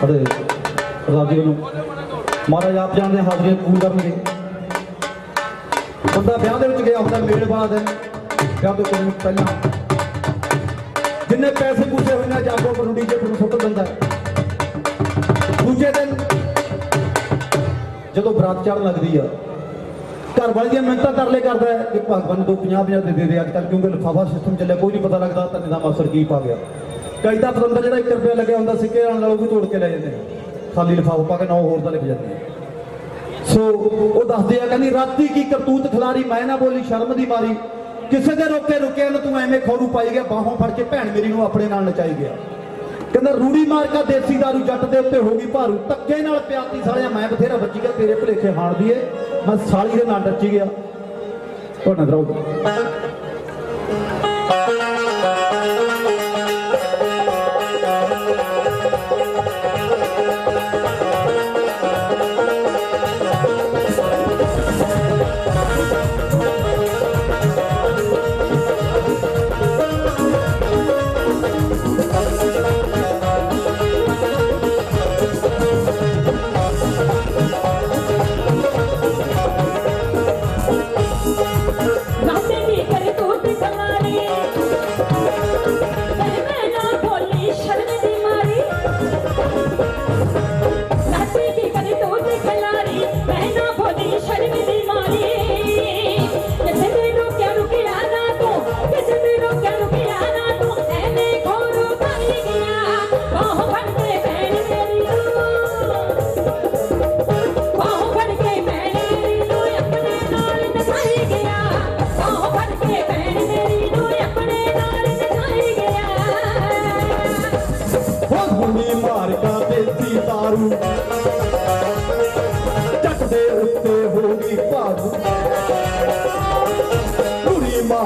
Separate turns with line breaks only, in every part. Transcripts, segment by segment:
ਸਾਡੇ ਸਰਦਾਰ ਜੀ ਨੂੰ ਮਹਾਰਾਜ ਆਪ ਜਾਣਦੇ ਹਾਜ਼ਰੀਆਂ ਕਬੂਲ ਕਰਨਗੇ। ਬੰਦਾ ਵਿਆਹ ਦੇ ਵਿੱਚ ਗਿਆ ਹੁੰਦਾ ਮੇਲ ਵਾਲਾ ਵਿਆਹ ਤੋਂ ਕੁਝ ਪਹਿਲਾਂ। ਜਿੰਨੇ ਪੈਸੇ ਪੂਸੇ ਹੋਏ ਨੇ ਜਾਗੋ ਪਰ ਡੀਜੇ ਨੂੰ ਸੁੱਟ ਦਿੰਦਾ ਦੂਜੇ ਦਿਨ, ਜਦੋਂ ਬਰਾਤ ਚੜ੍ਹਨ ਲੱਗਦੀ ਆ, ਘਰ ਵਾਲੀ ਦੀਆਂ ਮਿਹਨਤਾਂ ਤਰਲੇ ਕਰਦਾ ਹੈ ਕਿ ਭਗਵਾਨ ਦੋ 50 50 ਦੇ ਦੇ ਅੱਜ ਕੱਲ੍ਹ ਕਿਉਂਕਿ ਲਿਫਾਫਾ ਸਿਸਟਮ ਚੱਲਿਆ, ਕੋਈ ਨਹੀਂ ਪਤਾ ਲੱਗਦਾ ਤਾਂ ਨਿਜ਼ਾਮ ਅਸਰ ਕੀ ਪਾ ਗਿਆ। ਕਈ ਤਾਂ ਪਤੰਦਰ ਜਿਹੜਾ 1 ਰੁਪਿਆ ਲੱਗਿਆ ਹੁੰਦਾ ਸਿੱਕੇ ਨਾਲ ਨਾਲ ਵੀ ਤੋੜ ਕੇ ਲੈ ਜਾਂਦੇ ਖਾਲੀ ਲਿਫਾਫਾ ਪਾ ਕੇ ਨੌ ਹੋਰ ਦਾ ਲਿਖ ਜਾਂਦੇ ਸੋ ਉਹ ਦੱਸਦੇ ਆ, ਕਹਿੰਦੀ, ਰਾਤੀ ਕੀ ਕਰਤੂਤ ਖਿਲਾਰੀ, ਮੈਂ ਨਾ ਬੋਲੀ ਸ਼ਰਮ ਦੀ ਮਾਰੀ ਕਿਸੇ ਦੇ ਰੋਕੇ ਰੁਕਿਆ ਨਾ ਤੂੰ ਐਵੇਂ ਖੌਰੂ ਪਾਈ ਗਿਆ, ਬਾਹੋਂ ਫੜ ਕੇ ਭੈਣ ਮੇਰੀ ਨੂੰ ਆਪਣੇ ਨਾਲ ਨਚਾਈ ਗਿਆ। ਕਹਿੰਦਾ, ਰੂੜੀ ਮਾਰ ਕੇ ਦੇਸੀ ਦਾਰੂ ਜੱਟ ਦੇ ਉੱਤੇ ਹੋ ਗਈ ਭਾਰੂ। ਧੱਕੇ ਨਾਲ ਪਿਆਤੀ ਸਾਲਿਆ, ਮੈਂ ਬਥੇਰਾ ਬੱਚੀ ਗਿਆ, ਤੇਰੇ ਭਲੇਖੇ ਹਾਣ ਦੀਏ ਮੈਂ ਸਾਲੀ ਦੇ ਨਾਲ ਨੱਚੀ ਗਿਆ। ਤੁਹਾਡਾ ਦਰਾਉ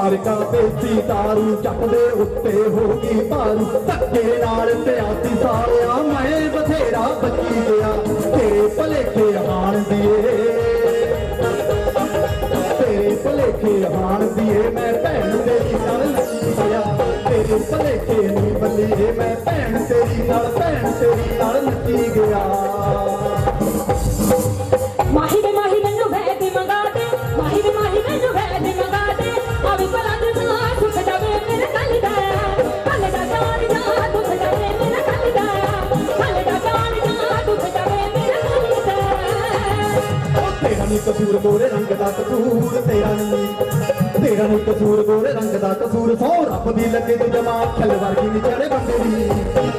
ਰੂੜੀ ਮਾਰ ਕਾ ਦੇਸੀ ਉੱਤੇ ਹੋ ਗਈ ਭਾਰੂ। ਧੱਕੇ ਨਾਲ ਪਿਆਤੀ ਸਾਲਿਆ ਮੈਂ ਬਥੇਰਾ ਬੱਚੀ ਗਿਆ। ਤੇਰੇ ਭਲੇਖੇ ਹਾਣ ਦੀਏ। ਤੇਰੇ ਭਲੇਖੇ ਹਾਣ ਦੀਏ, ਮੈਂ ਭੈਣ ਤੇਰੀ ਨਾਲ ਨੱਚੀ ਗਿਆ ਤੇਰੇ ਭਲੇਖੇ ਨਹੀਂ ਬੱਲੀਏ, ਮੈਂ ਭੈਣ ਤੇਰੀ ਨਾਲ, ਭੈਣ ਤੇਰੀ ਨਾਲ ਨੱਚੀ ਗਿਆ। ਕਸੂਰ ਗੋਰੇ ਰੰਗ ਦਾ ਕਸੂਰ ਤੇਰਾ ਨਹੀਂ ਤੇਰਾ ਨਹੀਂ ਕਸੂਰ ਗੋਰੇ ਰੰਗ ਦਾ ਕਸੂਰ। ਸੋ ਰੱਬ ਦੀ ਲੱਗੇ ਤੂੰ ਜਮਾ ਖਲ ਵਰਗੀ ਵਿਚਾਰੇ ਬੰਦੇ ਦੀ।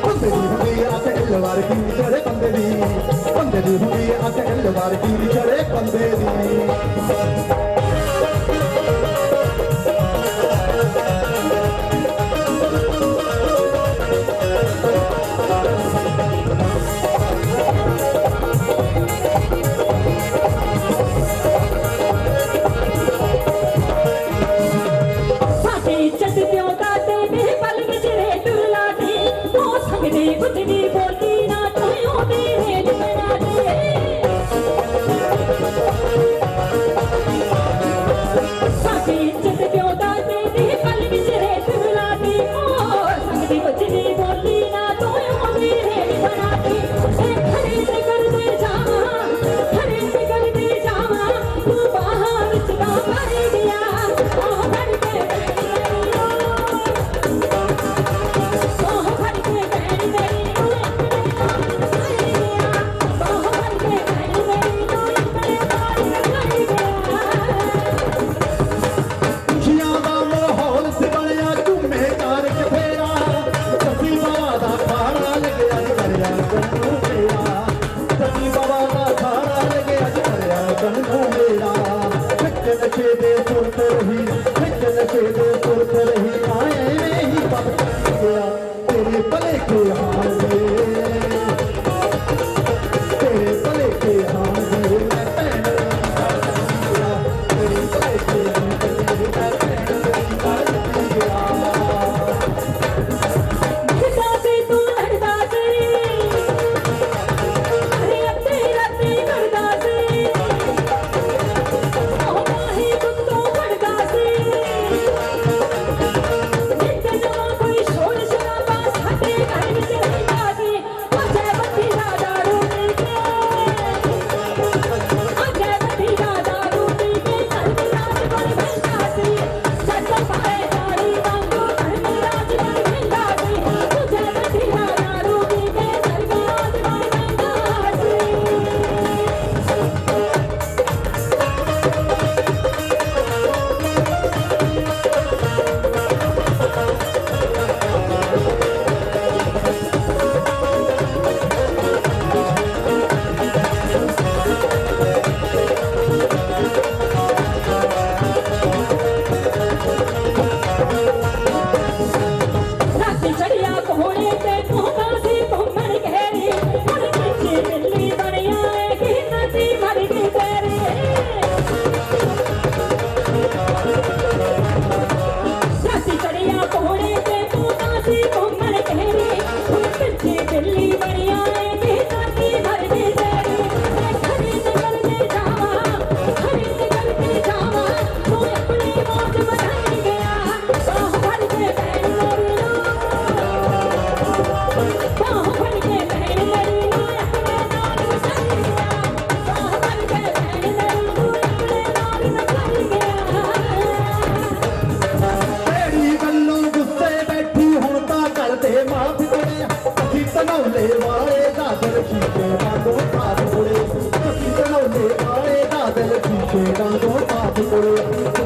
ਬੰਦੇ ਦੀ ਹੁੰਦੀ ਆ ਤੇ ਖਲ ਵਰਗੀ ਵਿਚਾਰੇ ਬੰਦੇ ਦੀ। ਬੰਦੇ ਦੀ ਹੁੰਦੀ ਆ ਤੇ ਖਲ ਵਰਗੀ ਵਿਚਾਰੇ ਬੰਦੇ ਦੀ।
Thank you. ਦਿਲ ਸ਼ੀਸ਼ੇ ਰੰਗੋ ਸਾਥ
ਕੋਲੇ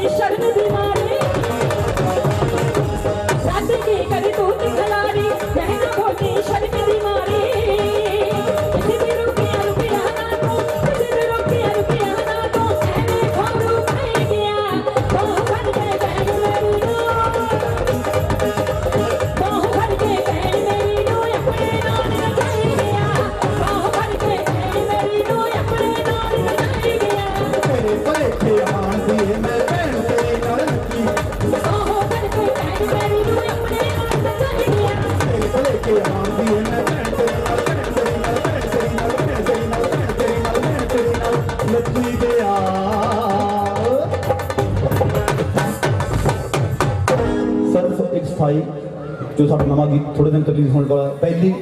ਸਿਰਫ ਜੋ ਸਾਡਾ ਨਵਾਂ ਗੀਤ ਥੋੜੇ ਦਿਨ ਰਿਲੀਜ਼ ਹੋਣ ਵਾਲਾ ਪਹਿਲੀ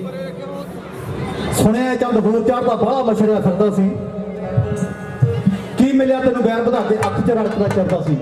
ਸੁਣਿਆ ਚੰਦ ਹੋਰ ਚੜਦਾ ਬੜਾ ਮਛੜਿਆ ਫਿਰਦਾ ਸੀ। ਕੀ ਮਿਲਿਆ ਤੈਨੂੰ ਬੈਰ ਵਧਾ ਕੇ ਅੱਖ ਚ ਰੜਕਦਾ ਚੜਦਾ ਸੀ?